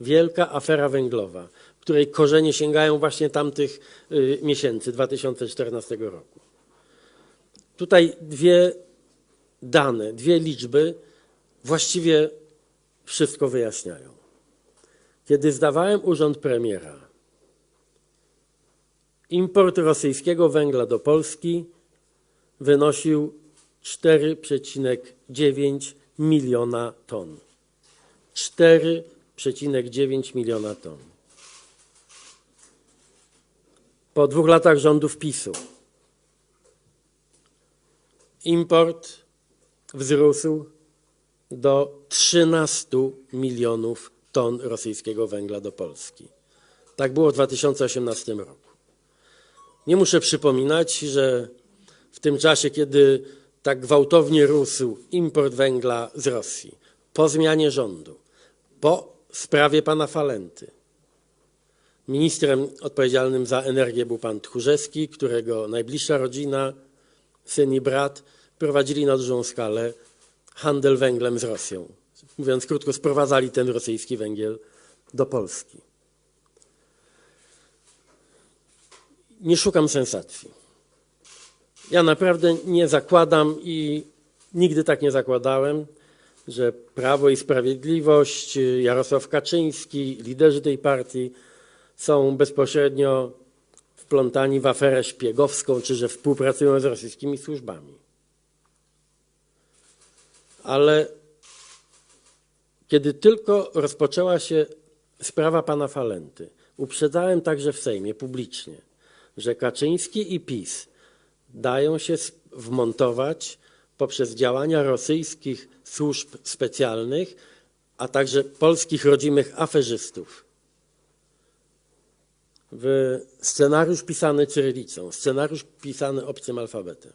wielka afera węglowa, której korzenie sięgają właśnie tamtych y, miesięcy 2014 roku. Tutaj dwie dane, dwie liczby właściwie wszystko wyjaśniają. Kiedy zdawałem urząd premiera, import rosyjskiego węgla do Polski wynosił 4,9 miliona ton. 4,9 miliona ton. Po dwóch latach rządów PiSu import wzrósł do 13 milionów ton rosyjskiego węgla do Polski. Tak było w 2018 roku. Nie muszę przypominać, że w tym czasie, kiedy tak gwałtownie rósł import węgla z Rosji, po zmianie rządu, po sprawie pana Falenty, ministrem odpowiedzialnym za energię był pan Tchórzewski, którego najbliższa rodzina, syn i brat prowadzili na dużą skalę handel węglem z Rosją. Mówiąc krótko, sprowadzali ten rosyjski węgiel do Polski. Nie szukam sensacji. Ja naprawdę nie zakładam i nigdy tak nie zakładałem, że Prawo i Sprawiedliwość, Jarosław Kaczyński, liderzy tej partii są bezpośrednio wplątani w aferę szpiegowską, czy że współpracują z rosyjskimi służbami. Ale kiedy tylko rozpoczęła się sprawa pana Falenty, uprzedzałem także w Sejmie publicznie, że Kaczyński i PiS dają się wmontować poprzez działania rosyjskich służb specjalnych, a także polskich rodzimych aferzystów w scenariusz pisany cyrylicą, scenariusz pisany obcym alfabetem.